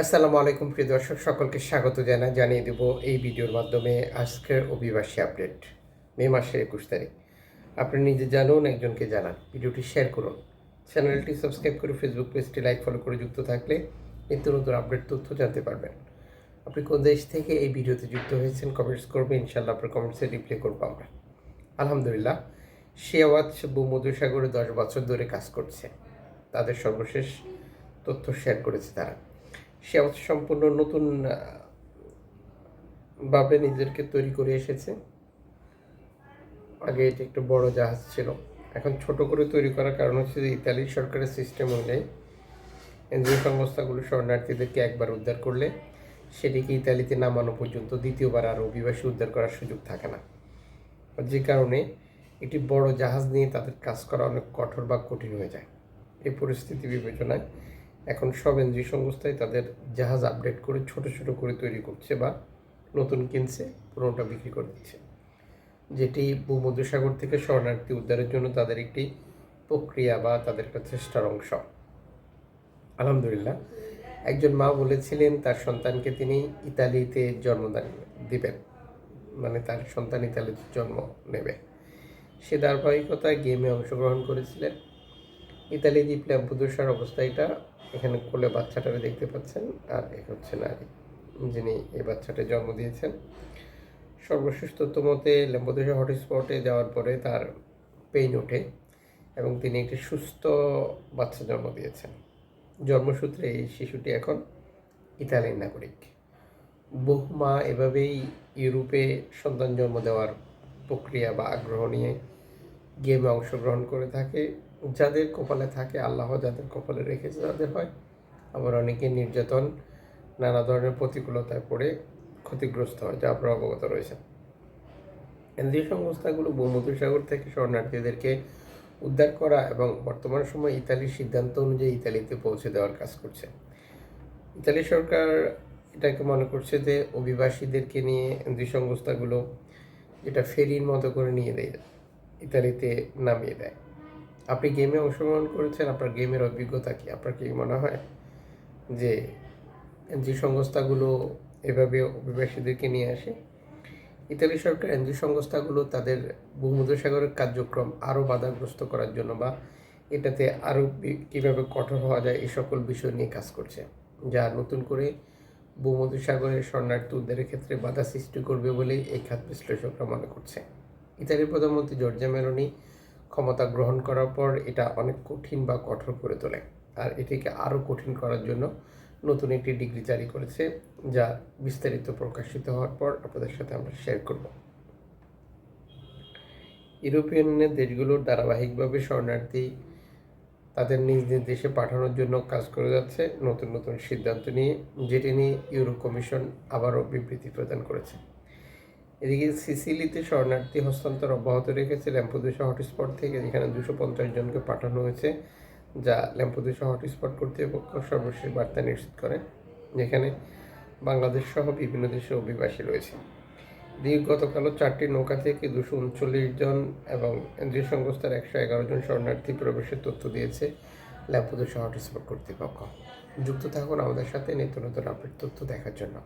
আসসালামু আলাইকুম, প্রিয় দর্শক, সকলকে স্বাগত জানাই জানিয়ে দেব এই ভিডিওর মাধ্যমে আজকের অভিবাসী আপডেট, মে মাসের একুশ তারিখ। আপনি নিজে জানুন, একজনকে জানান। ভিডিওটি শেয়ার করুন। চ্যানেলটি সাবস্ক্রাইব করে ফেসবুক পেজটি লাইক, ফলো করে যুক্ত থাকলে নিত্য নতুন আপডেট তথ্য জানতে পারবেন। আপনি কোন দেশ থেকে এই ভিডিওতে যুক্ত হয়েছেন কমেন্টস করবেন ইনশাল্লাহ আপনার কমেন্টসে রিপ্লাই করব আমরা। আলহামদুলিল্লাহ, শিয়াওয়াত ভূমধ্যসাগরে দশ বছর ধরে কাজ করছে। তাদের সর্বশেষ তথ্য শেয়ার করেছে তারা। সে সম্পূর্ণ নতুন ভাবে নিজেদেরকে তৈরি করে এসেছে। আগে এটি একটু বড় জাহাজ ছিল। এখন ছোট করে তৈরি করার কারণ হচ্ছে যে ইতালির সরকারের সিস্টেম অনুযায়ী এনজিও সংস্থাগুলো শরণার্থীদেরকে একবার উদ্ধার করলে সেটিকে ইতালিতে নামানো পর্যন্ত দ্বিতীয়বার আর অভিবাসী উদ্ধার করার সুযোগ থাকে না। যে কারণে একটি বড় জাহাজ নিয়ে তাদের কাজ করা অনেক কঠোর বা কঠিন হয়ে যায়। এই পরিস্থিতি বিবেচনায় এখন সব এনজিও সংস্থায় তাদের জাহাজ আপডেট করে ছোট ছোট করে তৈরি করছে বা নতুন কিনছে পুরোটা বিক্রি করে দিচ্ছে। যেটি ভূমধ্যসাগর থেকে শরণার্থী উদ্ধারের জন্য তাদের একটি প্রক্রিয়া বা তাদের একটা চেষ্টার অংশ। আলহামদুলিল্লাহ, একজন মা বলেছিলেন, তার সন্তানকে তিনি ইতালিতে জন্মদান দিবেন। মানে তার সন্তান ইতালিতে জন্ম নেবে। সে ধারাবাহিকতায় গেমে অংশগ্রহণ করেছিলেন। ইতালি দ্বীপ ল্যাম্পুদোসার অবস্থা এটা এখানে কোলে বাচ্চাটারে দেখতে পাচ্ছেন, আর এ হচ্ছে নারী, যিনি এই বাচ্চাটা জন্ম দিয়েছেন। সর্বশেষ তথ্য মতে ল্যাম্পুদোসা হটস্পটে যাওয়ার পরে তার পেইন ওঠে এবং তিনি একটি সুস্থ বাচ্চা জন্ম দিয়েছেন। জন্মসূত্রে এই শিশুটি এখন ইতালির নাগরিক। বহু মা এভাবেই ইউরোপে সন্তান জন্ম দেওয়ার প্রক্রিয়া বা আগ্রহ নিয়ে গেমে অংশগ্রহণ করে থাকে। যাদের কপালে থাকে আল্লাহ, যাদের কপালে রেখেছে তাদের হয়। আবার অনেকে নির্যাতন, নানা ধরনের প্রতিকূলতায় পড়ে ক্ষতিগ্রস্ত হয়, যা আপনারা অবগত রয়েছেন। এনজিও সংস্থাগুলো ভূমধ্যসাগর থেকে শরণার্থীদেরকে উদ্ধার করা এবং বর্তমান সময় ইতালির সিদ্ধান্ত অনুযায়ী ইতালিতে পৌঁছে দেওয়ার কাজ করছে। ইতালি সরকার এটাকে মনে করছে যে অভিবাসীদেরকে নিয়ে এনজিও সংস্থাগুলো এটা ফেরির মতো করে নিয়ে দেয় ইতালিতে নামিয়ে দেয়। আপনি গেমে অংশগ্রহণ করেছেন, আপনার গেমের অভিজ্ঞতা কি? আপনার কি মনে হয় যে এনজি সংস্থাগুলো এভাবে অভিবাসীদেরকে নিয়ে আসে? ইতালি সরকার এনজি সংস্থাগুলো তাদের ভূমধ্যসাগরের কার্যক্রম আরও বাধাগ্রস্ত করার জন্য বা এটাতে আরও কীভাবে কঠোর হওয়া যায় এই সকল বিষয় নিয়ে কাজ করছে। যা নতুন করে ভূমধ্যসাগরের শরণার্থী উদ্ধারের ক্ষেত্রে বাধা সৃষ্টি করবে বলেই এই খাত বিশ্লেষকরা মনে করছে। ইতালির প্রধানমন্ত্রী জর্জিয়া মেলোনি ক্ষমতা গ্রহণ করার পর এটা অনেক কঠিন বা কঠোর করে তোলে। আর এটিকে আরও কঠিন করার জন্য নতুন একটি ডিগ্রি জারি করেছে, যা বিস্তারিত প্রকাশিত হওয়ার পর আপনাদের সাথে আমরা শেয়ার করব। ইউরোপিয়ান দেশগুলোর ধারাবাহিকভাবে শরণার্থী, তাদের নিজ নিজ দেশে পাঠানোর জন্য কাজ করে যাচ্ছে নতুন নতুন সিদ্ধান্ত নিয়ে, যেটি নিয়ে ইউরো কমিশন আবারও বিবৃতি প্রদান করেছে। এদিকে সিসিলিতে শরণার্থী হস্তান্তর অব্যাহত রেখেছে ল্যাম্পোদুসা হটস্পট থেকে, যেখানে দুশো পঞ্চাশ জনকে পাঠানো হয়েছে, যা ল্যাম্পোদুসা হটস্পট কর্তৃপক্ষ সর্বশেষ বার্তা নিশ্চিত করে, যেখানে বাংলাদেশ সহ বিভিন্ন দেশের অভিবাসী রয়েছে। এদিকে গতকালও চারটি নৌকা থেকে দুশো উনচল্লিশ জন এবং এনজিও সংস্থার একশো এগারো জন শরণার্থী প্রবেশের তথ্য দিয়েছে ল্যাম্পোদুসা হটস্পট কর্তৃপক্ষ। যুক্ত থাকুন আমাদের সাথে নিত্য নতুন আপডেট তথ্য দেখার জন্য।